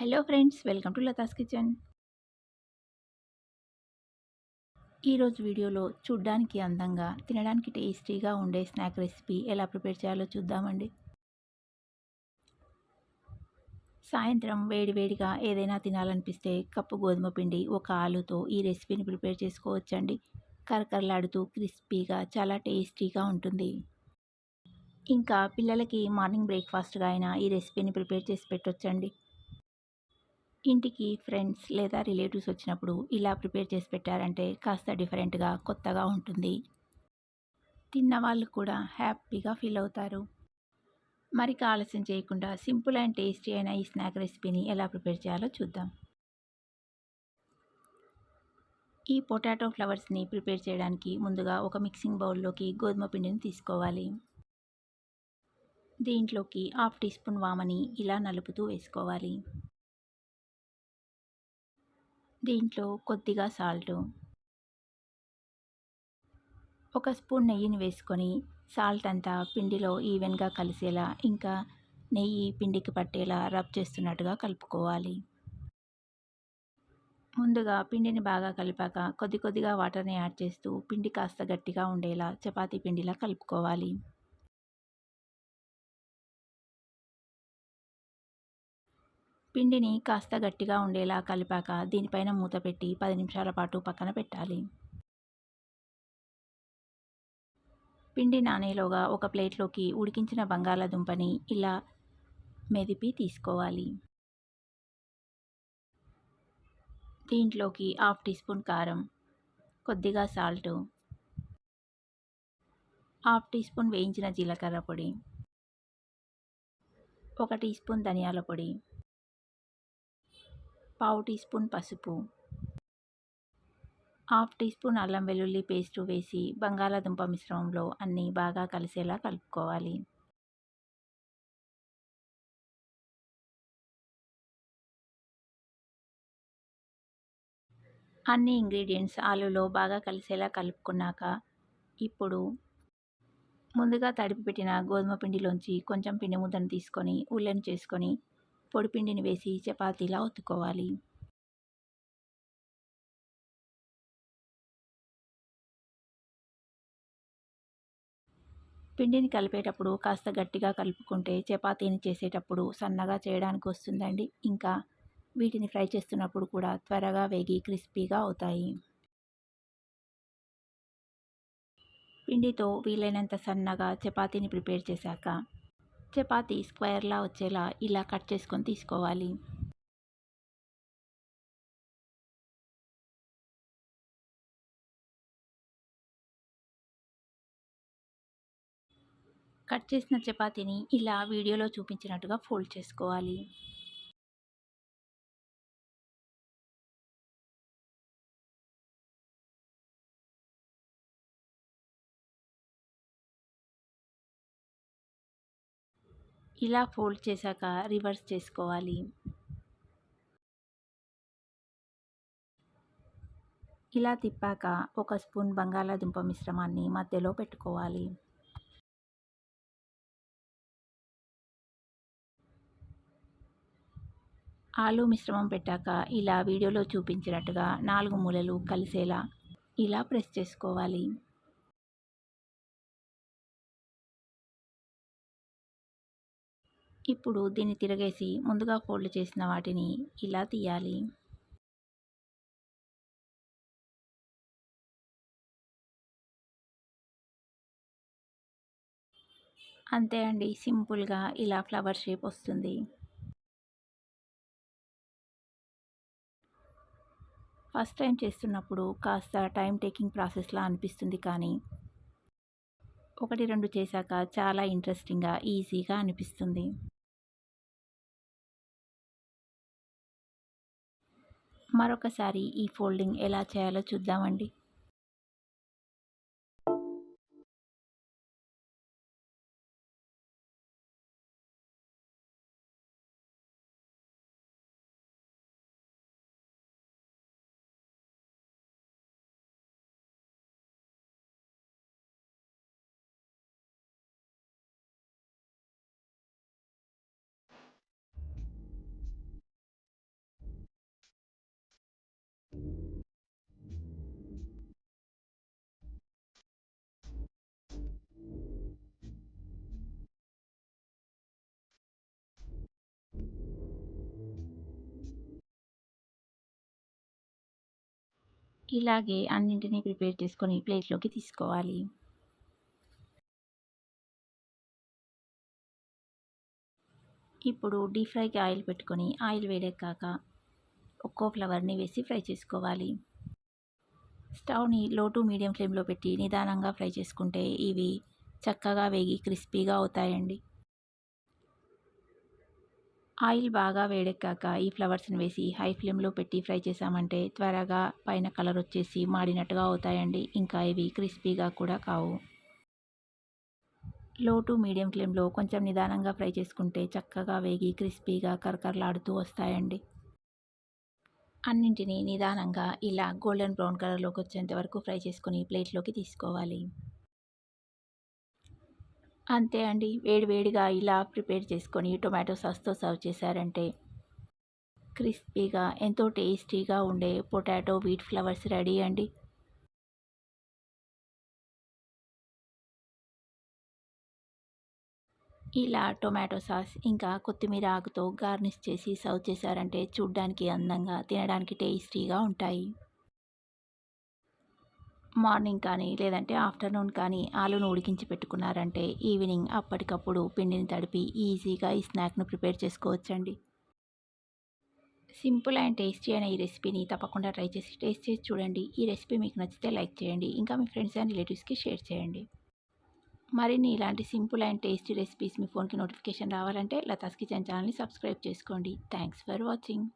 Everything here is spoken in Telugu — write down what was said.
Hello friends welcome to Latha's kitchen. ఈరోజు వీడియోలో చూడ్డానికి అందంగా తినడానికి టేస్టీగా ఉండే స్నాక్ రెసిపీ ఎలా ప్రిపేర్ చేయాలో చూద్దామండి. సాయంత్రం వేడివేడిగా ఏదైనా తినాలనిపిస్తే కప్పు గోధుమ పిండి ఒక ఆలుతో ఈ రెసిపీని ప్రిపేర్ చేసుకోవచ్చండి. కరకరలాడుతూ క్రిస్పీగా చాలా టేస్టీగా ఉంటుంది. ఇంకా పిల్లలకి మార్నింగ్ బ్రేక్ఫాస్ట్గా అయినా ఈ రెసిపీని ప్రిపేర్ చేసి పెట్టొచ్చండి. ఇంటికి ఫ్రెండ్స్ లేదా రిలేటివ్స్ వచ్చినప్పుడు ఇలా ప్రిపేర్ చేసి పెట్టారంటే కాస్త డిఫరెంట్గా కొత్తగా ఉంటుంది. తిన్న వాళ్ళు కూడా హ్యాపీగా ఫీల్ అవుతారు. మరి ఆలస్యం చేయకుండా సింపుల్ అండ్ టేస్టీ అయిన ఈ స్నాక్ రెసిపీని ఎలా ప్రిపేర్ చేయాలో చూద్దాం. ఈ పొటాటో ఫ్లవర్స్ని ప్రిపేర్ చేయడానికి ముందుగా ఒక మిక్సింగ్ బౌల్లోకి గోధుమ పిండిని తీసుకోవాలి. దీంట్లోకి హాఫ్ టీ స్పూన్ వామని ఇలా నలుపుతూ వేసుకోవాలి. దీంట్లో కొద్దిగా సాల్టు. ఒక స్పూన్ నెయ్యిని వేసుకొని సాల్ట్ అంతా పిండిలో ఈవెన్గా కలిసేలా ఇంకా నెయ్యి పిండికి పట్టేలా రబ్ చేస్తున్నట్టుగా కలుపుకోవాలి. ముందుగా పిండిని బాగా కలిపాక కొద్ది కొద్దిగా వాటర్ని యాడ్ చేస్తూ పిండి కాస్త గట్టిగా ఉండేలా చపాతీ పిండిలా కలుపుకోవాలి. పిండిని కాస్త గట్టిగా ఉండేలా కలిపాక దీనిపైన మూత పెట్టి పది నిమిషాల పాటు పక్కన పెట్టాలి. పిండి నానేలోగా ఒక ప్లేట్లోకి ఉడికించిన బంగాళాదుంపని ఇలా మెదిపి తీసుకోవాలి. దీంట్లోకి హాఫ్ టీ స్పూన్ కారం కొద్దిగా సాల్ట్ హాఫ్ టీ స్పూన్ వేయించిన జీలకర్ర పొడి ఒక టీ స్పూన్ ధనియాల పొడి పావు టీ స్పూన్ పసుపు. హాఫ్ టీ స్పూన్ అల్లం వెల్లుల్లి పేస్ట్ వేసి బంగాళాదుంప మిశ్రమంలో అన్నీ బాగా కలిసేలా కలుపుకోవాలి. అన్ని ఇంగ్రీడియంట్స్ ఆలులో బాగా కలిసేలా కలుపుకున్నాక ఇప్పుడు ముందుగా తడిపి పెట్టిన గోధుమ పిండిలోంచి కొంచెం పిండి ముద్దను తీసుకొని ఉల్లెను చేసుకొని పొడిపిండిని వేసి చపాతీలా ఒత్తుకోవాలి. పిండిని కలిపేటప్పుడు కాస్త గట్టిగా కలుపుకుంటే చపాతీని చేసేటప్పుడు సన్నగా చేయడానికి వస్తుందండి. ఇంకా వీటిని ఫ్రై చేస్తున్నప్పుడు కూడా త్వరగా వేగి క్రిస్పీగా అవుతాయి. పిండితో వీలైనంత సన్నగా చపాతీని ప్రిపేర్ చేశాక చపాతి స్క్వేర్లా వచ్చేలా ఇలా కట్ చేసుకొని తీసుకోవాలి. కట్ చేసిన చపాతీని ఇలా వీడియోలో చూపించినట్టుగా ఫోల్డ్ చేసుకోవాలి. ఇలా ఫోల్డ్ చేశాక రివర్స్ చేసుకోవాలి. ఇలా తిప్పాక ఒక స్పూన్ బంగాళాదుంప మిశ్రమాన్ని మధ్యలో పెట్టుకోవాలి. ఆలు మిశ్రమం పెట్టాక ఇలా వీడియోలో చూపించినట్టుగా నాలుగు మూలలు కలిసేలా ఇలా ప్రెస్ చేసుకోవాలి. ఇప్పుడు దీన్ని తిరగేసి ముందుగా ఫోల్డ్ చేసిన వాటిని ఇలా తీయాలి. అంతే అండి సింపుల్గా ఇలా ఫ్లవర్ షేప్ వస్తుంది. ఫస్ట్ టైం చేస్తున్నప్పుడు కాస్త టైం టేకింగ్ ప్రాసెస్లా అనిపిస్తుంది కానీ ఒకటి రెండు చేశాక చాలా ఇంట్రెస్టింగ్గా ఈజీగా అనిపిస్తుంది. మరొకసారి ఈ ఫోల్డింగ్ ఎలా చేయాలో చూద్దామండి. ఇలాగే అన్నింటినీ ప్రిపేర్ చేసుకొని ప్లేట్లోకి తీసుకోవాలి. ఇప్పుడు డీప్ ఫ్రైకి ఆయిల్ పెట్టుకొని ఆయిల్ వేడెక్కాక ఒక్కో ఫ్లవర్ని వేసి ఫ్రై చేసుకోవాలి. స్టవ్ని లో టు మీడియం ఫ్లేమ్లో పెట్టి నిదానంగా ఫ్రై చేసుకుంటే ఇవి చక్కగా వేగి క్రిస్పీగా అవుతాయండి. ఆయిల్ బాగా వేడెక్కాక ఈ ఫ్లవర్స్ని వేసి హై ఫ్లేమ్లో పెట్టి ఫ్రై చేసామంటే త్వరగా పైన కలర్ వచ్చేసి మాడినట్టుగా అవుతాయండి. ఇంకా ఇవి క్రిస్పీగా కూడా కావు. లో టు మీడియం ఫ్లేమ్లో కొంచెం నిదానంగా ఫ్రై చేసుకుంటే చక్కగా వేగి క్రిస్పీగా కరకరలాడుతూ వస్తాయండి. అన్నింటినీ నిదానంగా ఇలా గోల్డెన్ బ్రౌన్ కలర్లోకి వచ్చేంత వరకు ఫ్రై చేసుకొని ప్లేట్లోకి తీసుకోవాలి. అంతే అండి. వేడివేడిగా ఇలా ప్రిపేర్ చేసుకొని టొమాటో సాస్తో సర్వ్ చేశారంటే క్రిస్పీగా ఎంతో టేస్టీగా ఉండే పొటాటో వీట్ ఫ్లవర్స్ రెడీ అండి. ఇలా టొమాటో సాస్ ఇంకా కొత్తిమీర ఆకుతో గార్నిష్ చేసి సర్వ్ చేశారంటే చూడ్డానికి అందంగా తినడానికి టేస్టీగా ఉంటాయి. మార్నింగ్ కానీ లేదంటే ఆఫ్టర్నూన్ కానీ ఆలును ఉడికించి పెట్టుకున్నారంటే ఈవినింగ్ అప్పటికప్పుడు పిండిని తడిపి ఈజీగా ఈ స్నాక్ను ప్రిపేర్ చేసుకోవచ్చండి. సింపుల్ అండ్ టేస్టీ అయిన ఈ రెసిపీని తప్పకుండా ట్రై చేసి టేస్ట్ చేసి చూడండి. ఈ రెసిపీ మీకు నచ్చితే లైక్ చేయండి. ఇంకా మీ ఫ్రెండ్స్ అండ్ రిలేటివ్స్కి షేర్ చేయండి. మరిన్ని ఇలాంటి సింపుల్ అండ్ టేస్టీ రెసిపీస్ మీ ఫోన్కి నోటిఫికేషన్ రావాలంటే లతాస్ కిచెన్ ఛానల్ని సబ్స్క్రైబ్ చేసుకోండి. Thanks for watching.